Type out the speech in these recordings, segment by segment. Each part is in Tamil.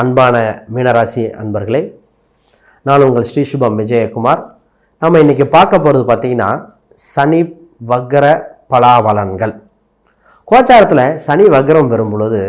அன்பான மீனராசி அன்பர்களே நான் உங்கள் ஸ்ரீ சுபம் விஜயகுமார். நம்ம இன்னைக்கு பார்க்க போகிறது பார்த்தீங்கன்னா சனி வக்ர பலாபலன்கள். கோச்சாரத்தில் சனி வக்ரம் பெறும் பொழுது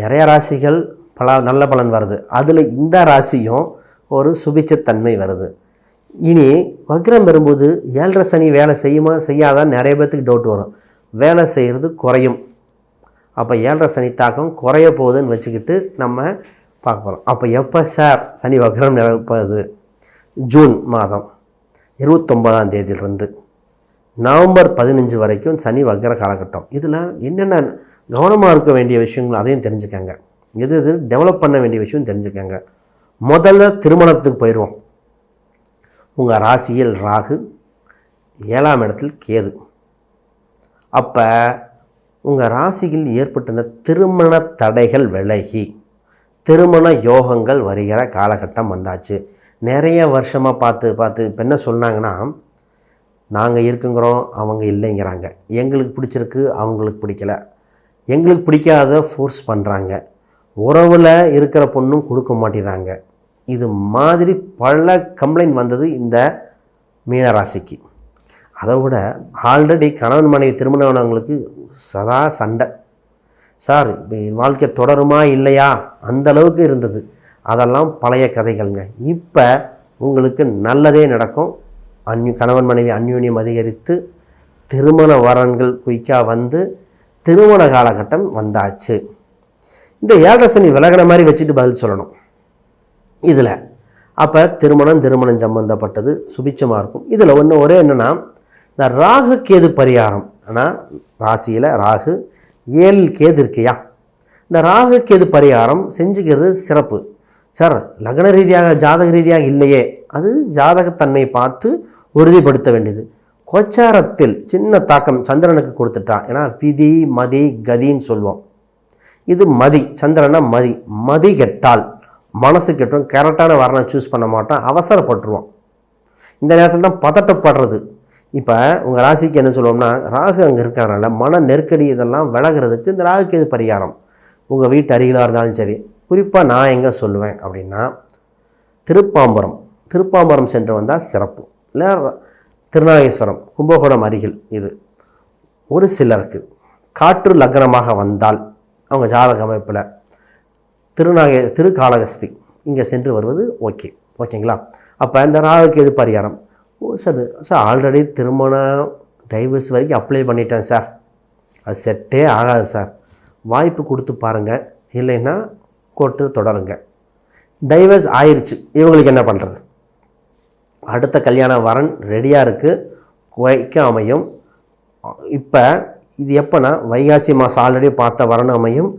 நிறைய ராசிகள் பல நல்ல பலன் வருது. அதில் இந்த ராசியும் ஒரு சுபிச்சத்தன்மை வருது. இனி வக்ரம் பெறும்போது ஏழரை சனி வேலை செய்யுமா செய்யாதான் நிறைய பேர்த்துக்கு டவுட் வரும். வேலை செய்கிறது குறையும். அப்போ ஏழரை சனி தாக்கம் குறைய போகுதுன்னு வச்சுக்கிட்டு நம்ம பார்க்க போகிறோம் அப்போ எப்போ சார்? சனி வக்ரம் நிரப்பது ஜூன் மாதம் இருபத்தொம்பதாம் தேதியிலிருந்து நவம்பர் பதினஞ்சு வரைக்கும் சனி வக்ர காலகட்டம். இதில் என்னென்ன கவனமாக இருக்க வேண்டிய விஷயங்கள் அதையும் தெரிஞ்சுக்கங்க. எது எது டெவலப் பண்ண வேண்டிய விஷயம் தெரிஞ்சுக்கங்க. முதல்ல திருமணத்துக்கு போயிடுவோம் உங்கள் ராசியில் ராகு ஏழாம் இடத்தில் கேது. அப்போ உங்கள் ராசியில் ஏற்பட்டிருந்த திருமண தடைகள் விலகி திருமண யோகங்கள் வருகிற காலகட்டம் வந்தாச்சு. நிறைய வருஷமாக பார்த்து பார்த்து இப்போ என்ன சொன்னாங்கன்னா நாங்கள் இருக்குங்கிறோம் அவங்க இல்லைங்கிறாங்க. எங்களுக்கு பிடிச்சிருக்கு அவங்களுக்கு பிடிக்கல. எங்களுக்கு பிடிக்காத ஃபோர்ஸ் பண்ணுறாங்க உறவில் இருக்கிற பொண்ணும் கொடுக்க மாட்டேறாங்க. இது மாதிரி பல கம்ப்ளைண்ட் வந்தது இந்த மீனராசிக்கு. அதை விட ஆல்ரெடி கணவன் மனைவி திருமணமானவங்களுக்கு சதா சண்டை. சார் இப்போ என் வாழ்க்கை தொடருமா இல்லையா? அந்த அளவுக்கு இருந்தது. அதெல்லாம் பழைய கதைகள்ங்க. இப்போ உங்களுக்கு நல்லதே நடக்கும். அந்யு கணவன் மனைவி அந்யூன்யம் அதிகரித்து திருமண வரன்கள் குயிக்காக வந்து திருமண காலகட்டம் வந்தாச்சு. இந்த ஏழரசனி விலகின மாதிரி வச்சுட்டு பதில் சொல்லணும். இதில். அப்போ திருமணம் திருமணம் சம்பந்தப்பட்டது சுபிச்சமாக இருக்கும். இதில் ஒன்று ஒரே என்னென்னா இந்த ராகு கேது பரிகாரம். ஆனால் ராசியில் ராகு ஏழு கேது இருக்கையா? இந்த ராகு கேது பரிகாரம் செஞ்சுக்கிறது சிறப்பு. சார் லக்ன ரீதியாக ஜாதக ரீதியாக இல்லையே. அது ஜாதகத்தன்மை பார்த்து உறுதிப்படுத்த வேண்டியது. கோச்சாரத்தில் சின்ன தாக்கம் சந்திரனுக்கு கொடுத்துட்டா. ஏன்னா விதி மதி கதின்னு சொல்லுவோம். இது மதி சந்திரனா மதி. மதி கெட்டால் மனசு கெட்டும். கரெக்டான வரனை சூஸ் பண்ண மாட்டோம். அவசரப்பட்டுருவோம். இந்த நேரத்தில் தான் பதட்டப்படுறது. இப்போ உங்கள் ராசிக்கு என்ன சொல்லுவோம்னா ராகு அங்கே இருக்கிறனால மன நெருக்கடி இதெல்லாம் விலகிறதுக்கு இந்த ராகுக்கு இது பரிகாரம்? உங்கள் வீட்டு அருகிலாக இருந்தாலும் சரி. குறிப்பாக நான் எங்கே சொல்லுவேன் அப்படின்னா திருப்பாம்பரம். திருப்பாம்பரம் சென்று வந்தால் சிறப்பு. இல்லை திருநாகேஸ்வரம் கும்பகோணம் அருகில் இது. ஒரு சிலருக்கு காற்று லக்னமாக வந்தால் அவங்க ஜாதக அமைப்பில் திருநாகே திருக்காலகஸ்தி இங்கே சென்று வருவது ஓகே. ஓகேங்களா? அப்போ இந்த ராகுக்கு எது பரிகாரம்? ஓ சார் சார் ஆல்ரெடி திருமணம் டைவர்ஸ் வரைக்கும் அப்ளை பண்ணிட்டேன் சார் அது செட்டே ஆகாது சார் வாய்ப்பு கொடுத்து பாருங்கள் இல்லைன்னா கோர்ட்டு தொடருங்க. டைவர்ஸ் ஆயிடுச்சு இவங்களுக்கு என்ன பண்ணுறது அடுத்த கல்யாண வரன் ரெடியாக இருக்குது குவைக்க அமையும். இப்போ இது எப்போனா வைகாசி மாதம் ஆல்ரெடி பார்த்த வரன் அமையும்.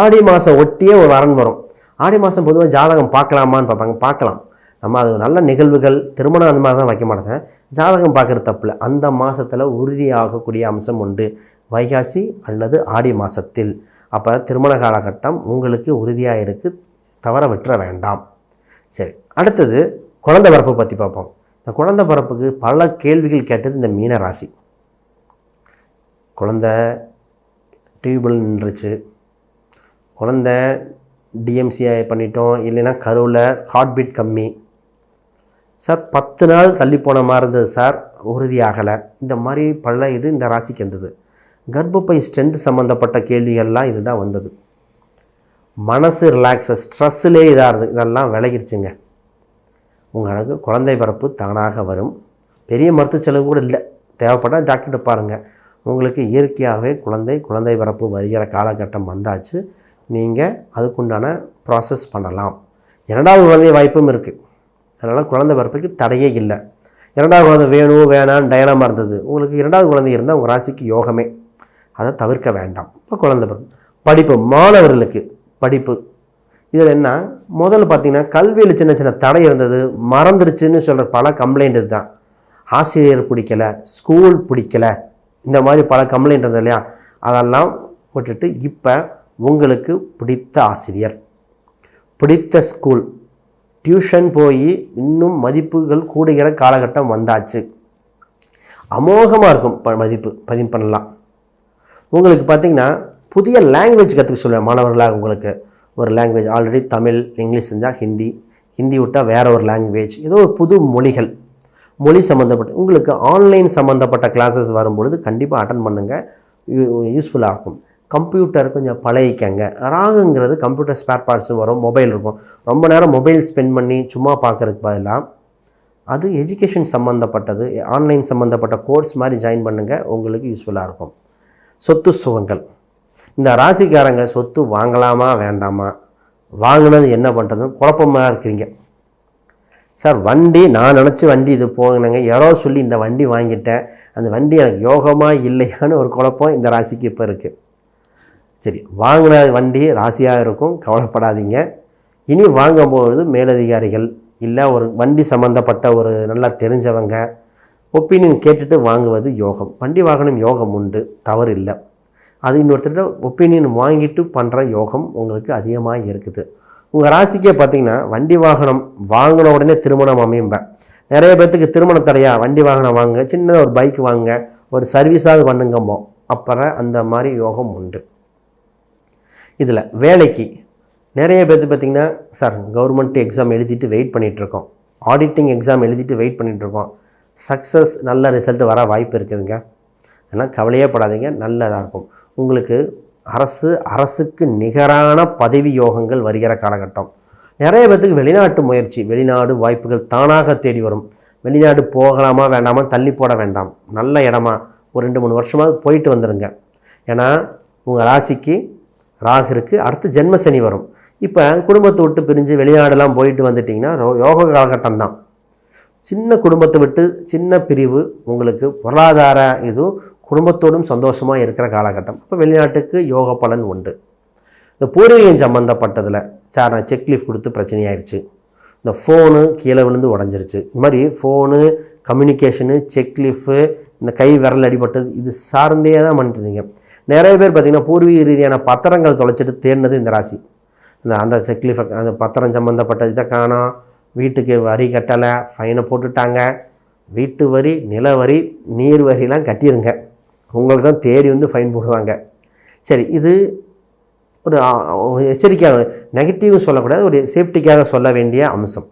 ஆடி மாதம் ஒட்டியே ஒரு வரன் வரும். ஆடி மாதம் பொதுவாக ஜாதகம் பார்க்கலாமான்னு பார்ப்பாங்க. பார்க்கலாம். நம்ம அது நல்ல நிகழ்வுகள் திருமணம் அந்த மாதிரி தான் வைக்க மாட்டேன். ஜாதகம் பார்க்குறது தப்பில் அந்த மாதத்தில் உறுதியாகக்கூடிய அம்சம் உண்டு. வைகாசி அல்லது ஆடி மாதத்தில் அப்போ திருமண காலகட்டம் உங்களுக்கு உறுதியாக இருக்குது தவற விட்டுற வேண்டாம். சரி அடுத்தது குழந்தை பிறப்பு பற்றி பார்ப்போம். இந்த குழந்தை பிறப்புக்கு பல கேள்விகள் கேட்டது இந்த மீன ராசி. குழந்த டியூபில் நின்றுச்சு. குழந்த டிஎம்சிஐ பண்ணிட்டோம். இல்லைன்னா கருவில் ஹார்ட் பீட் கம்மி. சார் பத்து நாள் தள்ளி போன மாதிரி இருந்தது சார். உறுதியாகலை. இந்த மாதிரி பல இது இந்த ராசிக்கு இருந்தது கர்ப்பப்பை ஸ்ட்ரென்த் சம்மந்தப்பட்ட கேள்விகள்லாம் இதுதான் வந்தது. மனசு ரிலாக்ஸு ஸ்ட்ரெஸ்ஸிலே இதாக இருந்தது. இதெல்லாம் விலகிருச்சுங்க. உங்களுக்கு குழந்தை பிறப்பு தானாக வரும். பெரிய மருத்துவ செலவு கூட இல்லை. தேவைப்பட்டால் டாக்டர்கிட்ட பாருங்கள் உங்களுக்கு இயற்கையாகவே குழந்தை குழந்தை பிறப்பு வருகிற காலகட்டம் வந்தாச்சு. நீங்கள் அதுக்குண்டான ப்ராசஸ் பண்ணலாம். இரண்டாவது குழந்தை வாய்ப்பும் இருக்குது அதனால் குழந்தை பிறப்புக்கு தடையே இல்லை. இரண்டாவது குழந்தை வேணும் வேணான்னு டயனமாக இருந்தது. உங்களுக்கு இரண்டாவது குழந்தை இருந்தால் உங்கள் ராசிக்கு யோகமே. அதை தவிர்க்க வேண்டாம். இப்போ குழந்தை பிறப்பு. படிப்பு. மாணவர்களுக்கு படிப்பு. இதில் என்ன? முதல்ல பார்த்தீங்கன்னா கல்வியில் சின்ன சின்ன தடை இருந்தது. மறந்துருச்சுன்னு சொல்கிற பல கம்ப்ளைண்ட் இதுதான் ஆசிரியர் பிடிக்கல ஸ்கூல் பிடிக்கல. இந்த மாதிரி பல கம்ப்ளைண்ட் இருந்தது இல்லையா? அதெல்லாம் விட்டுட்டு இப்போ உங்களுக்கு பிடித்த ஆசிரியர். பிடித்த ஸ்கூல் டியூஷன் போய் இன்னும் மதிப்புகள் கூடுகிற காலகட்டம் வந்தாச்சு. அமோகமாக இருக்கும் ப மதிப்பு பதிவு பண்ணலாம். உங்களுக்கு பார்த்தீங்கன்னா புதிய லாங்குவேஜ் கற்றுக்க சொல்லுவேன் மாணவர்களாக உங்களுக்கு. ஒரு லாங்குவேஜ் ஆல்ரெடி தமிழ் இங்கிலீஷ் செஞ்சால் ஹிந்தி ஹிந்தி விட்டால் வேற ஒரு லாங்குவேஜ் ஏதோ ஒரு புது மொழிகள். மொழி சம்மந்தப்பட்ட உங்களுக்கு ஆன்லைன் சம்மந்தப்பட்ட கிளாஸஸ் வரும்பொழுது கண்டிப்பாக அட்டன் பண்ணுங்கள் யூஸ்ஃபுல்லாக இருக்கும். கம்ப்யூட்டர் கொஞ்சம் பழகிக்கங்க. ராகுங்கிறது கம்ப்யூட்டர் ஸ்பேர் பார்ட்ஸ் வரும் மொபைல் இருக்கும். ரொம்ப நேரம் மொபைல் ஸ்பெண்ட் பண்ணி சும்மா பார்க்கறதுக்கு பதிலாக அது எஜுகேஷன் சம்மந்தப்பட்டது ஆன்லைன் சம்மந்தப்பட்ட கோர்ஸ் மாதிரி ஜாயின் பண்ணுங்கள் உங்களுக்கு யூஸ்ஃபுல்லாக இருக்கும். சொத்து சுகங்கள். இந்த ராசிக்காரங்க சொத்து வாங்கலாமா வேண்டாமா? வாங்கினது என்ன பண்ணுறதுன்னு குழப்பமாக இருக்கிறீங்க. சார் வண்டி நான் நினச்சி வண்டி இது போகணுங்க யாரோ சொல்லி இந்த வண்டி வாங்கிட்டேன். அந்த வண்டி எனக்கு யோகமாக இல்லையான்னு ஒரு குழப்பம் இந்த ராசிக்கு இப்போ இருக்குது சரி வாங்கின வண்டி ராசியாக இருக்கும் கவலைப்படாதீங்க. இனி வாங்கும்பொழுது மேலதிகாரிகள் இல்லை ஒரு வண்டி சம்மந்தப்பட்ட ஒரு நல்லா தெரிஞ்சவங்க ஒப்பீனியன் கேட்டுட்டு வாங்குவது யோகம். வண்டி வாகனம் யோகம் உண்டு தவறு இல்லை. அது இன்னொருத்தர்கிட்ட ஒப்பீனியன் வாங்கிட்டு பண்ணுற யோகம் உங்களுக்கு அதிகமாக இருக்குது. உங்கள் ராசிக்கே பார்த்தீங்கன்னா வண்டி வாகனம் வாங்கின உடனே திருமணம் அமையும்பேன் நிறைய பேர்த்துக்கு திருமண தடையா வண்டி வாகனம் வாங்க சின்னதாக ஒரு பைக் வாங்க ஒரு சர்வீஸாவது பண்ணுங்கம்போ. அப்புறம் அந்த மாதிரி யோகம் உண்டு. இதில் வேலைக்கு நிறைய பேர்த்து பார்த்திங்கன்னா சார் கவர்மெண்ட் எக்ஸாம் எழுதிட்டு வெயிட் பண்ணிகிட்ருக்கோம் ஆடிட்டிங் எக்ஸாம் எழுதிட்டு வெயிட் பண்ணிகிட்ருக்கோம் சக்ஸஸ் நல்ல ரிசல்ட் வர வாய்ப்பு இருக்குதுங்க. ஆனால் கவலையே படாதீங்க நல்லதாக இருக்கும். உங்களுக்கு அரசு அரசுக்கு நிகரான பதவி யோகங்கள் வருகிற காலகட்டம். நிறைய பேர்த்துக்கு வெளிநாட்டு முயற்சி வெளிநாடு வாய்ப்புகள் தானாக தேடி வரும். வெளிநாடு போகலாமா வேண்டாமா தள்ளி போட வேண்டாம். நல்ல இடமா ஒரு ரெண்டு மூணு வருஷமாவது போயிட்டு வந்துடுங்க ஏன்னா உங்கள் ராசிக்கு ராகு இருக்குது அடுத்து ஜென்ம சனி வரும். இப்போ குடும்பத்தை விட்டு பிரிஞ்சு வெளிநாடெல்லாம் போயிட்டு வந்துட்டிங்கன்னா ரோ- யோக காலகட்டம் தான். சின்ன குடும்பத்தை விட்டு சின்ன பிரிவு உங்களுக்கு பொருளாதார இதுவும் குடும்பத்தோடும் சந்தோஷமாக இருக்கிற காலகட்டம். இப்போ வெளிநாட்டுக்கு யோக பலன் உண்டு. இந்த பூர்வீகம் சம்மந்தப்பட்டதில் சார் நான் செக் லீஃப் கொடுத்து பிரச்சனையாயிருச்சு. இந்த ஃபோனு கீழே விழுந்து உடஞ்சிருச்சு. இது மாதிரி ஃபோனு கம்யூனிகேஷனு செக் லீஃபு இந்த கை விரல் அடிபட்டது இது சார்ந்தே தான் பண்ணிட்டு இருந்தீங்க. நிறைய பேர் பார்த்தீங்கன்னா பூர்வீக ரீதியான பத்திரங்கள் தொலைச்சிட்டு தேடினது இந்த ராசி. இந்த அந்த செக்லிஃப அந்த பத்திரம் சம்மந்தப்பட்ட இதை காணோம். வீட்டுக்கு வரி கட்டலை ஃபைனை போட்டுட்டாங்க. வீட்டு வரி நில வரி நீர் வரிலாம் கட்டிருங்க. உங்களுக்கு தான் தேடி வந்து ஃபைன் போடுவாங்க. சரி இது ஒரு எச்சரிக்கையாக நெகட்டிவ் சொல்லக்கூடாது ஒரு சேஃப்டிக்காக சொல்ல வேண்டிய அம்சம்.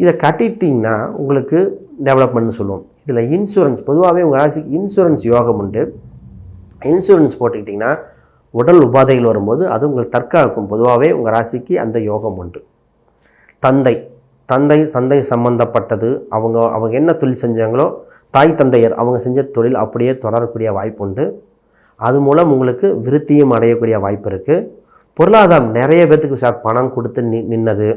இதை கட்டிட்டிங்கன்னா உங்களுக்கு டெவலப்மெண்ட்னு சொல்லுவோம். இதில் இன்சூரன்ஸ் பொதுவாகவே உங்கள் ராசிக்கு இன்சூரன்ஸ் யோகம் உண்டு. இன்சூரன்ஸ் போட்டுக்கிட்டிங்கன்னா உடல் உபாதைகள் வரும்போது அது உங்களுக்கு தற்காக்கும் பொதுவாகவே உங்கள் ராசிக்கு அந்த யோகம் உண்டு. தந்தை தந்தை தந்தை சம்பந்தப்பட்டது அவங்க அவங்க என்ன தொழில் செஞ்சாங்களோ தாய் தந்தையர் அவங்க செஞ்ச தொழில் அப்படியே தொடரக்கூடிய வாய்ப்பு உண்டு. அது மூலம் உங்களுக்கு விருத்தியும் அடையக்கூடிய வாய்ப்பு இருக்குது பொருளாதாரம் நிறைய பேர்த்துக்கு சார் பணம் கொடுத்து நி நின்னது.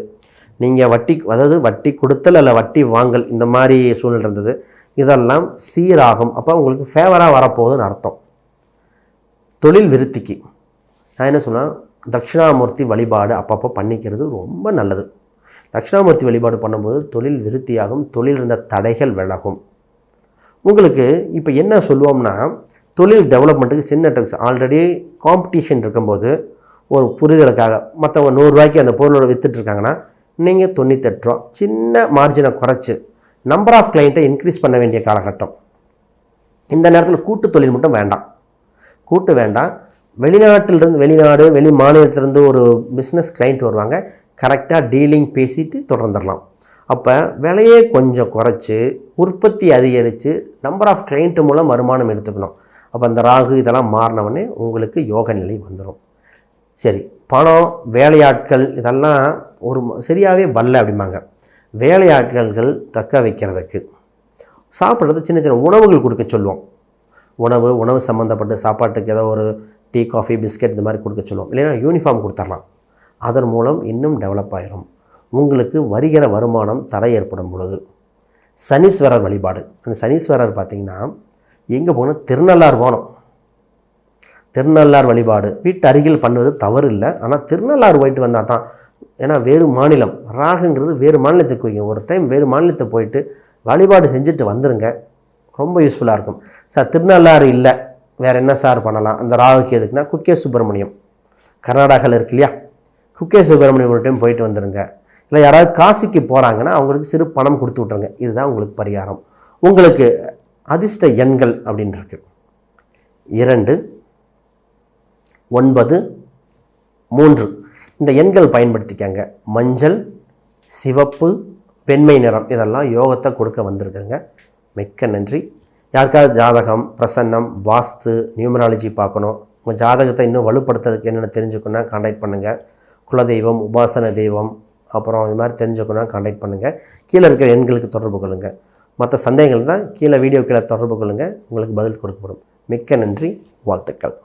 நீங்கள் வட்டி அதாவது வட்டி கொடுத்தல் அல்ல வட்டி வாங்கல் இந்த மாதிரி சூழ்நிலை இருந்தது. இதெல்லாம் சீராகும். அப்போ உங்களுக்கு ஃபேவராக வரப்போகுதுன்னு அர்த்தம். தொழில் விருத்திக்கு. நான் என்ன சொன்னால் தட்சிணாமூர்த்தி வழிபாடு அப்பப்போ பண்ணிக்கிறது ரொம்ப நல்லது. தட்சிணாமூர்த்தி வழிபாடு பண்ணும்போது தொழில் விருத்தியாகும் தொழில் இருந்த தடைகள் விலகும். உங்களுக்கு இப்போ என்ன சொல்லுவோம்னா தொழில் டெவலப்மெண்ட்டுக்கு சின்ன டெக்ஸ் ஆல்ரெடி காம்படிஷன் இருக்கும்போது ஒரு புரிதலுக்காக மற்றவங்க நூறுரூவாய்க்கு அந்த பொருளோட விற்றுட்ருக்காங்கன்னா நீங்கள் தொண்ணூத்தெட்டு ரூபா சின்ன மார்ஜினை குறைச்சி நம்பர் ஆஃப் கிளைண்ட்டை இன்க்ரீஸ் பண்ண வேண்டிய காலகட்டம். இந்த நேரத்தில் கூட்டு தொழில் மட்டும் வேண்டாம். கூட்டு வேண்டாம். வெளிநாட்டிலிருந்து வெளிநாடு வெளி மாநிலத்திலேருந்து ஒரு பிஸ்னஸ் கிளைண்ட் வருவாங்க. கரெக்டாக டீலிங் பேசிட்டு தொடர்ந்துடலாம். அப்போ விலையே கொஞ்சம் குறைச்சி உற்பத்தி அதிகரித்து நம்பர் ஆஃப் கிளைண்ட்டு மூலம் வருமானம் எடுத்துக்கணும். அப்போ அந்த ராகு இதெல்லாம் மாறினவொடனே உங்களுக்கு யோக நிலை வந்துடும் சரி பணம் வேலையாட்கள் இதெல்லாம் ஒரு சரியாகவே வரல அப்படிம்பாங்க. வேலையாட்கள்கள் தக்க வைக்கிறதுக்கு சாப்பிட்றது சின்ன சின்ன உணவுகள் கொடுக்க சொல்லுவோம். உணவு உணவு சம்மந்தப்பட்ட சாப்பாட்டுக்கு ஏதோ ஒரு டீ காஃபி பிஸ்கெட் இந்த மாதிரி கொடுக்க சொல்லுவோம் இல்லைன்னா யூனிஃபார்ம் கொடுத்துர்லாம் அதன் மூலம் இன்னும் டெவலப் ஆயிரும். உங்களுக்கு வருகிற வருமானம் தடை ஏற்படும் பொழுது. சனீஸ்வரர் வழிபாடு. அந்த சனீஸ்வரர் பார்த்திங்கன்னா எங்கே போகணும்? திருநள்ளார் போகணும். திருநள்ளார் வழிபாடு. வீட்டு அருகில் பண்ணுவது தவறு இல்லை. ஆனால் திருநள்ளாறு போயிட்டு வந்தால் தான் ஏன்னா வேறு மாநிலம். ராகுங்கிறது வேறு மாநிலத்துக்கு வைங்க ஒரு டைம் வேறு மாநிலத்தை போயிட்டு வழிபாடு செஞ்சுட்டு வந்துருங்க. ரொம்ப யூஸ்ஃபுல்லாக இருக்கும். சார் திருநள்ளாறு இல்லை. வேறு என்ன சார் பண்ணலாம்? அந்த ராகுக்கு எதுக்குன்னா குக்கே சுப்பிரமணியம். கர்நாடகாவில் இருக்கு இல்லையா? குக்கே சுப்பிரமணியம் ஒரு டைம் போயிட்டு வந்துடுங்க இல்லை யாராவது காசிக்கு போகிறாங்கன்னா அவங்களுக்கு சிறு பணம் கொடுத்து விட்ருங்க இதுதான் உங்களுக்கு பரிகாரம். உங்களுக்கு அதிர்ஷ்ட எண்கள் அப்படின்னு இருக்கு. இரண்டு ஒன்பது மூன்று. இந்த எண்கள் பயன்படுத்திக்கங்க. மஞ்சள் சிவப்பு வெண்மை நிறம். இதெல்லாம் யோகத்தை கொடுக்க வந்திருக்குங்க மிக்க நன்றி. யாருக்காவது ஜாதகம் பிரசன்னம் வாஸ்து நியூமராலஜி பார்க்கணும். உங்கள் ஜாதகத்தை இன்னும் வலுப்படுத்துறதுக்கு என்னென்ன தெரிஞ்சுக்கணும்னா காண்டாக்ட் பண்ணுங்கள் குலதெய்வம் உபாசன தெய்வம் அப்புறம் இது மாதிரி தெரிஞ்சுக்கணும்னா காண்டாக்ட் பண்ணுங்கள் கீழே இருக்கிற எண்களுக்கு தொடர்பு கொள்ளுங்கள் மற்ற சந்தேகங்கள் தான் கீழே வீடியோ கீழே தொடர்பு கொள்ளுங்கள் உங்களுக்கு பதில் கொடுக்கப்படும். மிக்க நன்றி. வாழ்த்துக்கள்.